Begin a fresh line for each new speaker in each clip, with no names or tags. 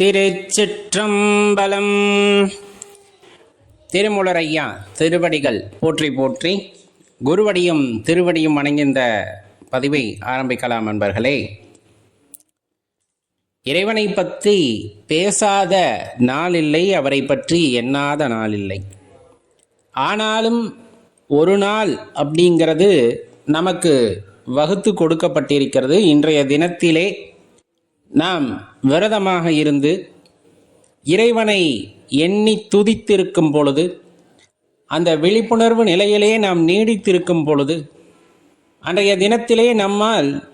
திருச்சிற்றம்பலம். திருமுலரையா திருவடிகள் போற்றி போற்றி குருவடியும் திருவடியும் வணங்கின்ற பதிவை ஆரம்பிக்கலாம் நண்பர்களே. இறைவனை பற்றி பேசாத நாளில்லை அவரை பற்றி எண்ணாத நாளில்லை. ஆனாலும் ஒரு நாள் அப்படிங்கிறது நமக்கு வகுத்து கொடுக்கப்பட்டிருக்கிறது. இன்றைய தினத்திலே நாம் விரதமாக இருந்து இறைவனை எண்ணி துதித்திருக்கும் பொழுது அந்த விழிப்புணர்வு நிலையிலே நாம் நீடித்திருக்கும் பொழுது அன்றைய தினத்திலே நம்மால்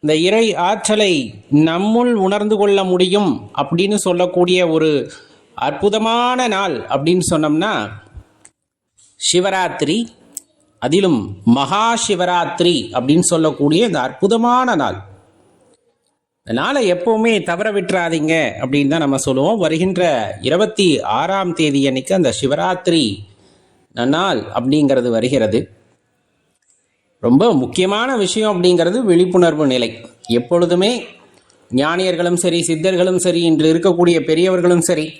இந்த இறை ஆற்றலை நம்முள் உணர்ந்து கொள்ள முடியும் அப்படின்னு சொல்லக்கூடிய ஒரு அற்புதமான நாள் அப்படின்னு சொன்னோம்னா சிவராத்திரி அதிலும் மகா சிவராத்திரி அப்படின்னு சொல்லக்கூடிய இந்த அற்புதமான நாள். நாளை எப்பவுமே தவற விட்டுறாதீங்க அப்படின்னு தான் நம்ம சொல்லுவோம். வருகின்ற இருபத்தி ஆறாம் தேதி அன்னைக்கு அந்த சிவராத்திரி நாள் அப்படிங்கிறது வருகிறது. ரொம்ப முக்கியமான விஷயம் அப்படிங்கிறது விழிப்புணர்வு நிலை. எப்பொழுதுமே ஞானியர்களும் சரி சித்தர்களும் சரி இன்று இருக்கக்கூடிய பெரியவர்களும் சரி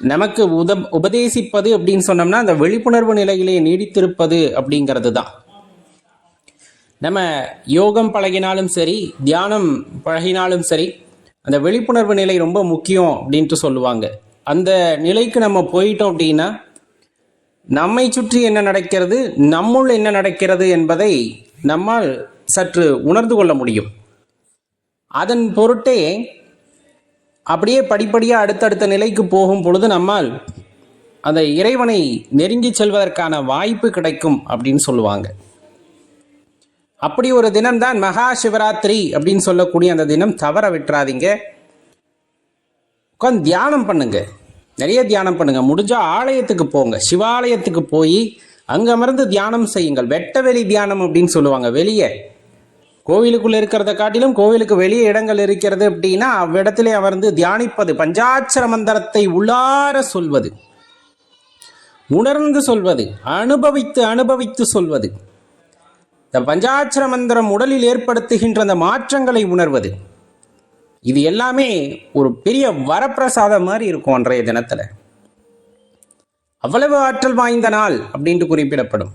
நமக்கு உத உபதேசிப்பது அப்படின்னு சொன்னோம்னா அந்த விழிப்புணர்வு நிலையிலே நீடித்திருப்பது அப்படிங்கிறது தான். நம்ம யோகம் பழகினாலும் சரி தியானம் பழகினாலும் சரி அந்த விழிப்புணர்வு நிலை ரொம்ப முக்கியம் அப்படின்ட்டு சொல்லுவாங்க. அந்த நிலைக்கு நம்ம போயிட்டோம் அப்படின்னா நம்மை சுற்றி என்ன நடக்கிறது நம்முள் என்ன நடக்கிறது என்பதை நம்மால் சற்று உணர்ந்து கொள்ள முடியும். அதன் பொருட்டே அப்படியே படிப்படியாக அடுத்தடுத்த நிலைக்கு போகும் பொழுது நம்மால் அந்த இறைவனை நெருங்கி செல்வதற்கான வாய்ப்பு கிடைக்கும் அப்படின்னு சொல்லுவாங்க. அப்படி ஒரு தினம்தான் மகா சிவராத்திரி அப்படின்னு சொல்லக்கூடிய அந்த தினம் தவற விட்டுறாதீங்க. உட்காந்து தியானம் பண்ணுங்க. நிறைய தியானம் பண்ணுங்க. முடிஞ்சால் ஆலயத்துக்கு போங்க. சிவாலயத்துக்கு போய் அங்க அமர்ந்து தியானம் செய்யுங்கள். வெட்டவெளி தியானம் அப்படின்னு சொல்லுவாங்க. வெளியே. கோவிலுக்குள்ளே இருக்கிறத காட்டிலும் கோவிலுக்கு வெளியே இடங்கள் இருக்கிறது அப்படின்னா அவ்விடத்திலே அமர்ந்து தியானிப்பது பஞ்சாட்சர மந்திரத்தை உள்ளார சொல்வது உணர்ந்து சொல்வது அனுபவித்து அனுபவித்து சொல்வது. இந்த பஞ்சாட்சர மந்திரம் உடலில் ஏற்படுத்துகின்ற அந்த மாற்றங்களை உணர்வது. இது எல்லாமே ஒரு பெரிய வரப்பிரசாதம் மாதிரி இருக்கும் அன்றைய தினத்தில். அவ்வளவு ஆற்றல் வாய்ந்த நாள் அப்படின்ட்டு குறிப்பிடப்படும்.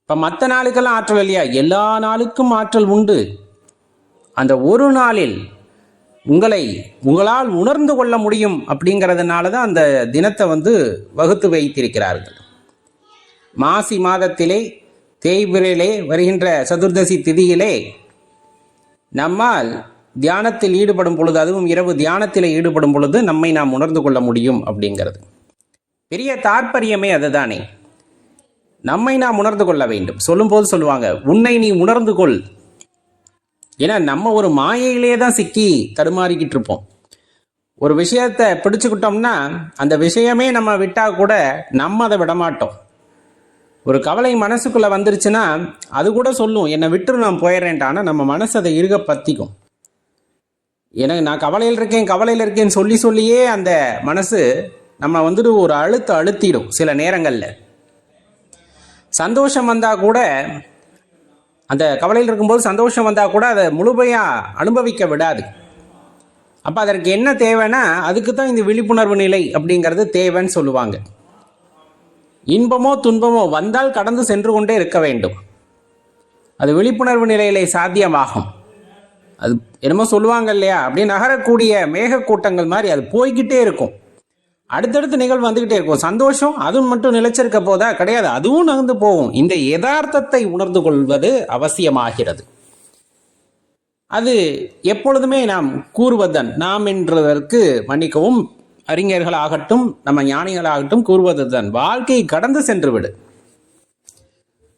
இப்போ மற்ற நாளுக்கெல்லாம் ஆற்றல் இல்லையா? எல்லா நாளுக்கும் ஆற்றல் உண்டு. அந்த ஒரு நாளில் உங்களை உங்களால் உணர்ந்து கொள்ள முடியும் அப்படிங்கிறதுனால தான் அந்த தினத்தை வந்து வகுத்து வைத்திருக்கிறார்கள். மாசி மாதத்திலே தேய்பிரையிலே வருகின்ற சதுர்தசி திதியிலே நம்மால் தியானத்தில் ஈடுபடும் பொழுது அதுவும் இரவு தியானத்தில் ஈடுபடும் பொழுது நம்மை நாம் உணர்ந்து கொள்ள முடியும் அப்படிங்கிறது. பெரிய தாற்பயமே அதுதானே. நம்மை நாம் உணர்ந்து கொள்ள வேண்டும். சொல்லும்போது சொல்லுவாங்க உன்னை நீ உணர்ந்து கொள். ஏன்னா நம்ம ஒரு மாயையிலே தான் சிக்கி தடுமாறிக்கிட்டு இருப்போம். ஒரு விஷயத்தை பிடிச்சுக்கிட்டோம்னா அந்த விஷயமே நம்ம விட்டால் கூட நம்ம அதை விடமாட்டோம். ஒரு கவலை மனசுக்குள்ளே வந்துருச்சுன்னா அது கூட சொல்லும் என்னை விட்டு நான் போயிடுறேன்ட்டானா நம்ம மனசு அதை இருக பற்றிக்கும் எனக்கு நான் கவலையில் இருக்கேன் கவலையில் இருக்கேன்னு சொல்லி சொல்லியே அந்த மனசு நம்ம வந்துட்டு ஒரு அழுத்த அழுத்திடும் சில நேரங்களில். சந்தோஷம் வந்தால் கூட அந்த கவலையில் இருக்கும்போது சந்தோஷம் வந்தால் கூட அதை முழுமையாக அனுபவிக்க விடாது. அப்போ அதற்கு என்ன தேவைன்னா அதுக்கு தான் இந்த விழிப்புணர்வு நிலை அப்படிங்கிறது தேவைன்னு சொல்லுவாங்க. இன்பமோ துன்பமோ வந்தால் கடந்து சென்று கொண்டே இருக்க வேண்டும். அது விழிப்புணர்வு நிலையிலே சாத்தியமாகும். அது என்னமோ சொல்லுவாங்க இல்லையா? அப்படியே நகரக்கூடிய மேகக்கூட்டங்கள் மாதிரி அது போய்கிட்டே இருக்கும். அடுத்தடுத்து நிகழ்வு வந்துக்கிட்டே இருக்கும். சந்தோஷம் அதுவும் மட்டும் நிலைச்சிருக்க போதா? கிடையாது. அதுவும் நகர்ந்து போகும். இந்த யதார்த்தத்தை உணர்ந்து கொள்வது அவசியமாகிறது. அது எப்பொழுதுமே நாம் கூறுவதன் நாம் என்றதற்கு மன்னிக்கவும் அறிஞர்களாகட்டும் நம்ம ஞானிகளாகட்டும் கூறுவது தான் வாழ்க்கையை கடந்து சென்று விடு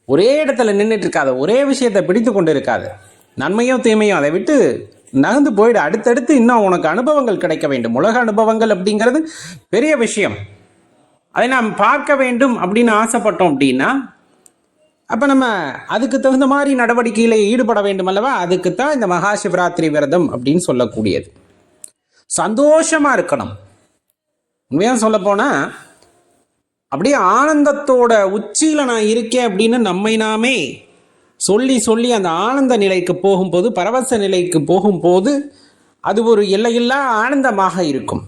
ஒரே இடத்துல நின்றுட்டு இருக்காது ஒரே விஷயத்தை பிடித்து கொண்டு இருக்காது நன்மையோ தீமையோ அதை விட்டு நகர்ந்து போயிடு. அடுத்தடுத்து இன்னும் உனக்கு அனுபவங்கள் கிடைக்க வேண்டும். உலக அனுபவங்கள் அப்படிங்கிறது பெரிய விஷயம். அதை நாம் பார்க்க வேண்டும் அப்படின்னு ஆசைப்பட்டோம் அப்படின்னா அப்போ நம்ம அதுக்கு தகுந்த மாதிரி நடவடிக்கையில் ஈடுபட வேண்டும் அல்லவா? அதுக்கு தான் இந்த மகா சிவராத்திரி விரதம் அப்படின்னு சொல்லக்கூடியது. சந்தோஷமாக இருக்கணும். உண்மையாக சொல்ல போனால் அப்படியே ஆனந்தத்தோட உச்சியில் நான் இருக்கேன் அப்படின்னு நம்மை நாமே சொல்லி சொல்லி அந்த ஆனந்த நிலைக்கு போகும்போது பரவச நிலைக்கு போகும்போது அது ஒரு எல்லையில்லா ஆனந்தமாக இருக்கும்.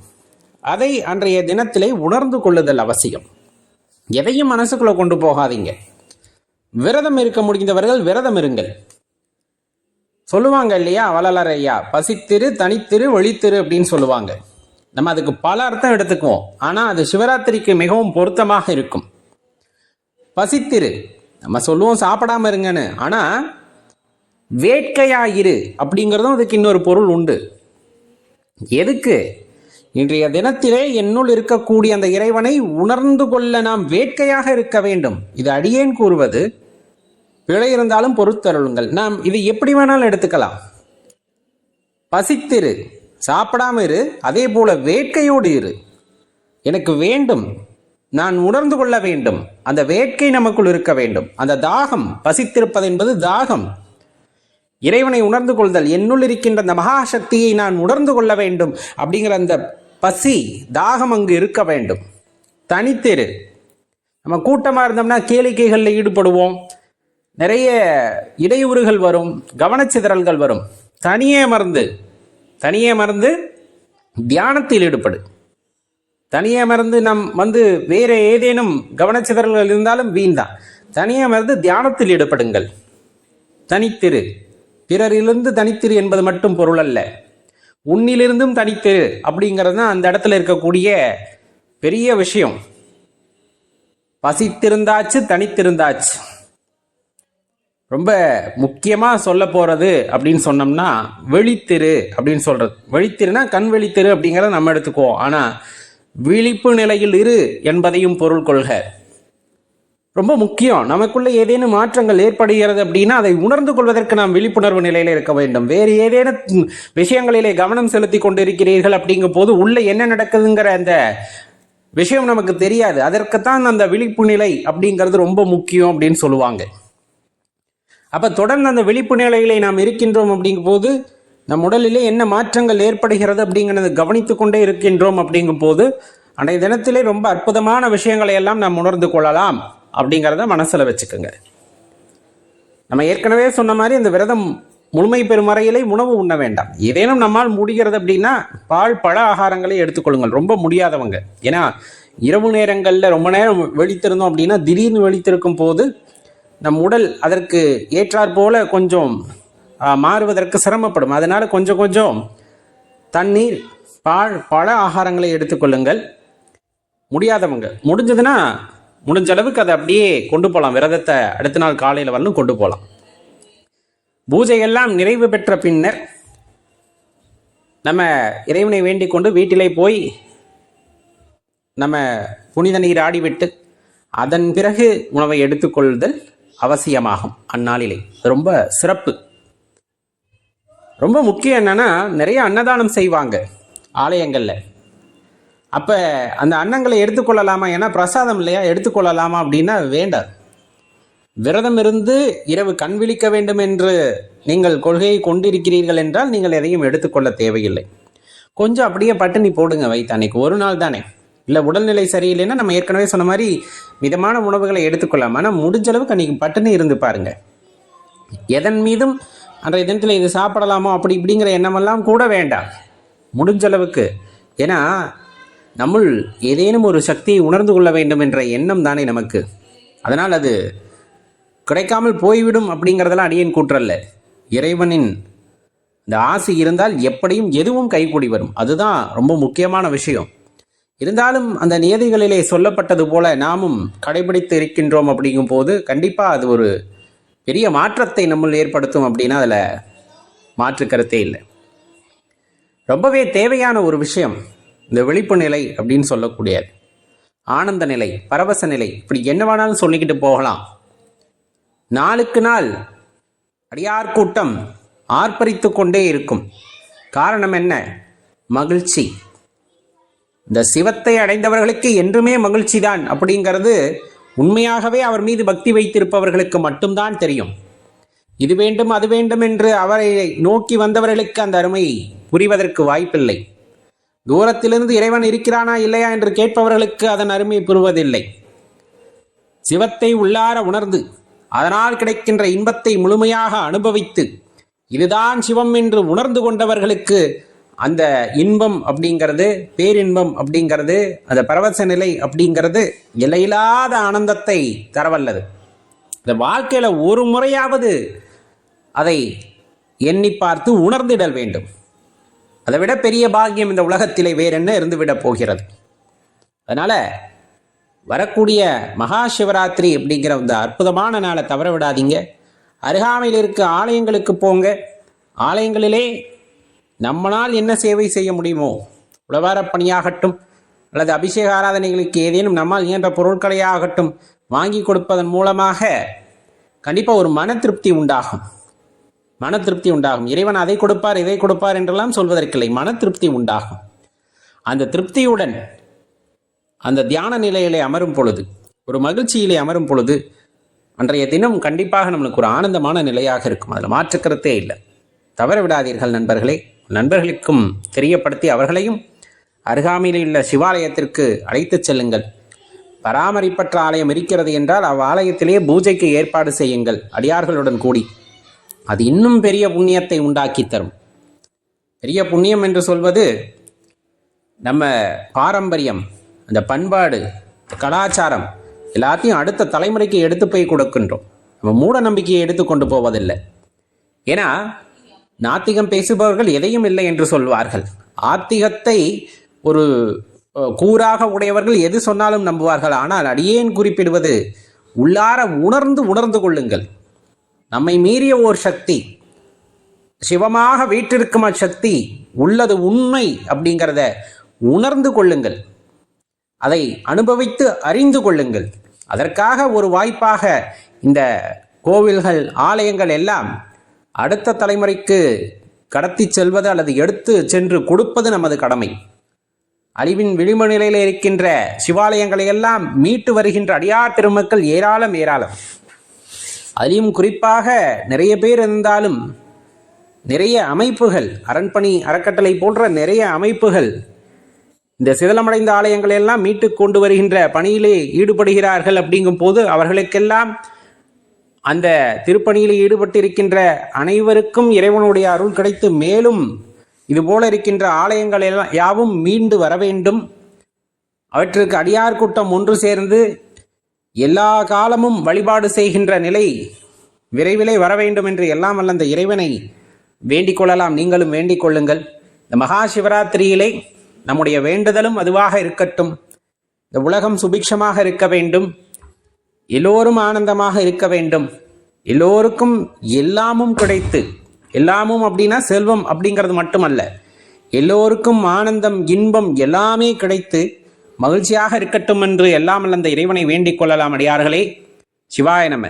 அதை அன்றைய தினத்திலே உணர்ந்து கொள்ளுதல் அவசியம். எதையும் மனசுக்குள்ள கொண்டு போகாதீங்க. விரதம் இருக்க முடிந்தவர்கள் விரதம் இருங்கள். சொல்லுவாங்க இல்லையா வள்ளலார் ஐயா பசித்திரு தனித்திரு ஒளித்திரு அப்படின்னு சொல்லுவாங்க. நம்ம அதுக்கு பல அர்த்தம் எடுத்துக்குவோம். ஆனால் அது சிவராத்திரிக்கு மிகவும் பொருத்தமாக இருக்கும். பசித்திரு. நம்ம சொல்லுவோம் சாப்பிடாம இருங்கன்னு. ஆனால் வேட்கையாயிரு அப்படிங்கிறதும் அதுக்கு இன்னொரு பொருள் உண்டு. எதுக்கு? இன்றைய தினத்திலே என்னுள் இருக்கக்கூடிய அந்த இறைவனை உணர்ந்து கொள்ள நாம் வேட்கையாக இருக்க வேண்டும். இது அடியேன் கூறுவது. பிழை இருந்தாலும் பொறுத்தருளுங்கள். நாம் இது எப்படி வேணாலும் எடுத்துக்கலாம். பசித்திரு. சாப்பிடாம இரு அதே போல வேட்கையோடு இரு. எனக்கு வேண்டும் நான் உணர்ந்து கொள்ள வேண்டும். அந்த வேட்கை நமக்குள் இருக்க வேண்டும். அந்த தாகம் பசித்திருப்பது என்பது தாகம். இறைவனை உணர்ந்து கொள்தல் என்னுள் இருக்கின்ற அந்த மகாசக்தியை நான் உணர்ந்து கொள்ள வேண்டும் அப்படிங்கிற அந்த பசி தாகம் அங்கு இருக்க வேண்டும். தனித்தெரு. நம்ம கூட்டமாக இருந்தோம்னா கேளிக்கைகளில் ஈடுபடுவோம். நிறைய இடையூறுகள் வரும் கவனச்சிதறல்கள் வரும். தனியே மறந்து தனியே மறந்து தியானத்தில் ஈடுபடு. தனியே மறந்து நம் வந்து வேற ஏதேனும் கவனச்சிதறல்கள் இருந்தாலும் வீண்தான் தனியே மறந்து தியானத்தில் ஈடுபடுங்கள். தனித்திரு. பிறரிலிருந்து தனித்திரு என்பது மட்டும் பொருள் அல்ல. உன்னிலிருந்தும் தனித்திரு அப்படிங்கிறது தான் அந்த இடத்துல இருக்கக்கூடிய பெரிய விஷயம். பசித்திருந்தாச்சு தனித்திருந்தாச்சு. ரொம்ப முக்கியமாக சொல்ல போகிறது அப்படின்னு சொன்னோம்னா வெளித்திரு அப்படின்னு சொல்கிறது வெளித்திருனா கண் வெளித்திரு அப்படிங்கிறத நம்ம எடுத்துக்குவோம். ஆனால் விழிப்பு நிலையில் இரு என்பதையும் பொருள் கொள்க. ரொம்ப முக்கியம். நமக்குள்ள ஏதேனும் மாற்றங்கள் ஏற்படுகிறது அப்படின்னா அதை உணர்ந்து கொள்வதற்கு நாம் விழிப்புணர்வு நிலையில் இருக்க வேண்டும். வேறு ஏதேனும் விஷயங்களிலே கவனம் செலுத்தி கொண்டிருக்கிறீர்கள் அப்படிங்கும் போது உள்ள என்ன நடக்குதுங்கிற அந்த விஷயம் நமக்கு தெரியாது. அதற்குத்தான் அந்த விழிப்பு நிலை அப்படிங்கிறது ரொம்ப முக்கியம் அப்படின்னு சொல்லுவாங்க. அப்ப தொடர்ந்து அந்த விழிப்பு நிலைகளை நாம் இருக்கின்றோம் அப்படிங்கும் போது நம் உடலிலே என்ன மாற்றங்கள் ஏற்படுகிறது அப்படிங்கிறத கவனித்து கொண்டே இருக்கின்றோம் அப்படிங்கும் போது அன்றைய தினத்திலே ரொம்ப அற்புதமான விஷயங்களை எல்லாம் நாம் உணர்ந்து கொள்ளலாம் அப்படிங்கிறத மனசுல வச்சுக்கோங்க. நம்ம ஏற்கனவே சொன்ன மாதிரி இந்த விரதம் முழுமை பெறும் வரையிலே உணவு உண்ண வேண்டாம். ஏதேனும் நம்மால் முடிகிறது அப்படின்னா பால் பழ ஆகாரங்களை எடுத்துக்கொள்ளுங்கள். ரொம்ப முடியாதவங்க. ஏன்னா இரவு நேரங்களில் ரொம்ப நேரம் வெளித்திருந்தோம் அப்படின்னா திடீர்னு வெளித்திருக்கும் போது நம் உடல் அதற்கு ஏற்றாற் போல கொஞ்சம் மாறுவதற்கு சிரமப்படும். அதனால் கொஞ்சம் கொஞ்சம் தண்ணீர் பால் பல ஆகாரங்களை எடுத்துக்கொள்ளுங்கள் முடியாதவங்க. முடிஞ்சதுன்னா முடிஞ்ச அளவுக்கு அதை அப்படியே கொண்டு போகலாம் விரதத்தை அடுத்த நாள் காலையில் வரலும் கொண்டு போகலாம் பூஜையெல்லாம் நிறைவு பெற்ற பின்னர் நம்ம இறைவனை வேண்டிக் கொண்டு வீட்டிலே போய் நம்ம புனித நீர் ஆடிவிட்டு அதன் பிறகு உணவை எடுத்துக்கொள்தல் அவசியமாகும் அந்நாளிலே. ரொம்ப சிறப்பு. ரொம்ப முக்கியம் என்னன்னா நிறைய அன்னதானம் செய்வாங்க ஆலயங்களில். அப்ப அந்த அன்னங்களை எடுத்துக்கொள்ளலாமா ஏன்னா பிரசாதம் இல்லையா? எடுத்துக்கொள்ளலாமா அப்படின்னா வேண்டாம். விரதம் இருந்து இரவு கண் விழிக்க வேண்டும் என்று நீங்கள் கொள்கையை கொண்டிருக்கிறீர்கள் என்றால் நீங்கள் எதையும் எடுத்துக்கொள்ள தேவையில்லை. கொஞ்சம் அப்படியே பட்டினி போடுங்க வைத்த அன்னைக்கு ஒரு நாள் தானே. இல்லை உடல்நிலை சரியில்லைன்னா நம்ம ஏற்கனவே சொன்ன மாதிரி மிதமான உணவுகளை எடுத்துக்கொள்ளலாம். ஆனால் முடிஞ்ச அளவுக்கு அன்றைக்கி பட்டுன்னு இருந்து பாருங்க. எதன் மீதும் அன்றைய தினத்தில் இது சாப்பிடலாமா அப்படி இப்படிங்கிற எண்ணமெல்லாம் கூட வேண்டாம். முடிஞ்ச அளவுக்கு. ஏன்னா நம்முள் ஏதேனும் ஒரு சக்தியை உணர்ந்து கொள்ள வேண்டும் என்ற எண்ணம் தானே நமக்கு. அதனால் அது கிடைக்காமல் போய்விடும் அப்படிங்கிறதெல்லாம் அடியேன் கூற்றல்ல. இறைவனின் இந்த ஆசை இருந்தால் எப்படியும் எதுவும் கைகூடி வரும். அதுதான் ரொம்ப முக்கியமான விஷயம். இருந்தாலும் அந்த நியதிகளிலே சொல்லப்பட்டது போல நாமும் கடைபிடித்து இருக்கின்றோம் அப்படிங்கும் போது கண்டிப்பாக அது ஒரு பெரிய மாற்றத்தை நம்முள் ஏற்படுத்தும் அப்படின்னா அதில் மாற்று கருத்தே இல்லை. ரொம்பவே தேவையான ஒரு விஷயம் இந்த விழிப்பு நிலை அப்படின்னு சொல்லக்கூடியது. ஆனந்த நிலை பரவச நிலை இப்படி என்ன வேணாலும் சொல்லிக்கிட்டு போகலாம். நாளுக்கு நாள் அடியார் கூட்டம் ஆர்ப்பரித்து கொண்டே இருக்கும். காரணம் என்ன? மகிழ்ச்சி. இந்த சிவத்தை அடைந்தவர்களுக்கு என்றுமே மகிழ்ச்சி தான் அப்படிங்கிறது உண்மையாகவே அவர் மீது பக்தி வைத்திருப்பவர்களுக்கு மட்டும்தான் தெரியும். இது வேண்டும் அது வேண்டும் என்று அவரை நோக்கி வந்தவர்களுக்கு அந்த அருமை புரிவதற்கு வாய்ப்பில்லை. தூரத்திலிருந்து இறைவன் இருக்கிறானா இல்லையா என்று கேட்பவர்களுக்கு அதன் அருமை புரிவதில்லை. சிவத்தை உள்ளார உணர்ந்து அதனால் கிடைக்கின்ற இன்பத்தை முழுமையாக அனுபவித்து இதுதான் சிவம் என்று உணர்ந்து கொண்டவர்களுக்கு அந்த இன்பம் அப்படிங்கிறது பேரின்பம் அப்படிங்கிறது அந்த பரவச நிலை அப்படிங்கிறது எல்லையில்லாத ஆனந்தத்தை தரவல்லது. இந்த வாழ்க்கையில் ஒரு முறையாவது அதை எண்ணி பார்த்து உணர்ந்திடல் வேண்டும். அதை விட பெரிய பாக்கியம் இந்த உலகத்திலே வேறென்ன இருந்துவிடப் போகிறது. அதனால் வரக்கூடிய மகா சிவராத்திரி அப்படிங்கிற இந்த அற்புதமான நாளை தவற விடாதீங்க. அருகாமையில் இருக்க ஆலயங்களுக்கு போங்க. ஆலயங்களிலே நம்மளால் என்ன சேவை செய்ய முடியுமோ உழவாரப் பணியாகட்டும் அல்லது அபிஷேக ஆராதனைகளுக்கு ஏதேனும் நம்மால் இயன்ற பொருட்களை ஆகட்டும் வாங்கி கொடுப்பதன் மூலமாக கண்டிப்பாக ஒரு மன திருப்தி உண்டாகும். மன திருப்தி உண்டாகும். இறைவன் அதை கொடுப்பார் இதை கொடுப்பார் என்றெல்லாம் சொல்வதற்கில்லை. மன திருப்தி உண்டாகும். அந்த திருப்தியுடன் அந்த தியான நிலையிலே அமரும் பொழுது ஒரு மகிழ்ச்சியிலே அமரும் பொழுது அன்றைய தினம் கண்டிப்பாக நம்மளுக்கு ஒரு ஆனந்தமான நிலையாக இருக்கும். அதில் மாற்றுக்கிறதே இல்லை. தவற விடாதீர்கள் நண்பர்களே. நண்பர்களுக்கும் தெரியப்படுத்தி அவர்களையும் அருகாமையில் உள்ள சிவாலயத்திற்கு அழைத்துச் செல்லுங்கள். பராமரிப்பற்ற ஆலயம் இருக்கிறது என்றால் அவ்வாலயத்திலே பூஜைக்கு ஏற்பாடு செய்யுங்கள் அடியார்களுடன் கூடி. அது இன்னும் பெரிய புண்ணியத்தை உண்டாக்கி தரும். பெரிய புண்ணியம் என்று சொல்வது நம்ம பாரம்பரியம் அந்த பண்பாடு கலாச்சாரம் எல்லாத்தையும் அடுத்த தலைமுறைக்கு எடுத்து போய் கொடுக்கின்றோம். நம்ம மூட நம்பிக்கையை எடுத்து கொண்டு போவதில்லை. ஏன்னா நாத்திகம் பேசுபவர்கள் எதையும் இல்லை என்று சொல்வார்கள். ஆத்திகத்தை ஒரு கூறாக உடையவர்கள் எது சொன்னாலும் நம்புவார்கள். ஆனால் அடியேன் குறிப்பிடுவது உள்ளார உணர்ந்து உணர்ந்து கொள்ளுங்கள். நம்மை மீறிய ஓர் சக்தி சிவமாக வீற்றிருக்கும் அச்சக்தி உள்ளது உண்மை அப்படிங்கிறத உணர்ந்து கொள்ளுங்கள். அதை அனுபவித்து அறிந்து கொள்ளுங்கள். அதற்காக ஒரு வாய்ப்பாக இந்த கோவில்கள் ஆலயங்கள் எல்லாம் அடுத்த தலைமுறைக்கு கடத்தி செல்வது அல்லது எடுத்து சென்று கொடுப்பது நமது கடமை. அழிவின் விளிம்பு நிலையில் இருக்கின்ற சிவாலயங்களை எல்லாம் மீட்டு வருகின்ற அடியார் பெருமக்கள் ஏராளம் ஏராளம். அதிலும் குறிப்பாக நிறைய பேர் இருந்தாலும் நிறைய அமைப்புகள் அரண்பணி அறக்கட்டளை போன்ற நிறைய அமைப்புகள் இந்த சிதலமடைந்த ஆலயங்களை எல்லாம் மீட்டு கொண்டு வருகின்ற பணியிலே ஈடுபடுகிறார்கள் அப்படிங்கும் போது அவர்களுக்கெல்லாம் அந்த திருப்பணியில் ஈடுபட்டிருக்கின்ற அனைவருக்கும் இறைவனுடைய அருள் கிடைத்து மேலும் இதுபோல இருக்கின்ற ஆலயங்கள் எல்லாம் யாவும் மீண்டு வர வேண்டும். அவற்றுக்கு அடியார் கூட்டம் ஒன்று சேர்ந்து எல்லா காலமும் வழிபாடு செய்கின்ற நிலை விரைவிலே வர வேண்டும் என்று எல்லாம் வல்ல அந்த இறைவனை வேண்டிக் கொள்ளலாம். நீங்களும் வேண்டிக் கொள்ளுங்கள். இந்த மகா சிவராத்திரியிலே நம்முடைய வேண்டுதலும் அதுவாக இருக்கட்டும். இந்த உலகம் சுபிக்ஷமாக இருக்க வேண்டும். எல்லோரும் ஆனந்தமாக இருக்க வேண்டும். எல்லோருக்கும் எல்லாமும் கிடைத்து எல்லாமும் அப்படின்னா செல்வம் அப்படிங்கிறது மட்டுமல்ல. எல்லோருக்கும் ஆனந்தம் இன்பம் எல்லாமே கிடைத்து மகிழ்ச்சியாக இருக்கட்டும் என்று எல்லாம் அந்த இறைவனை வேண்டிக் கொள்ளலாம் அடியார்களே. சிவாய நம்ம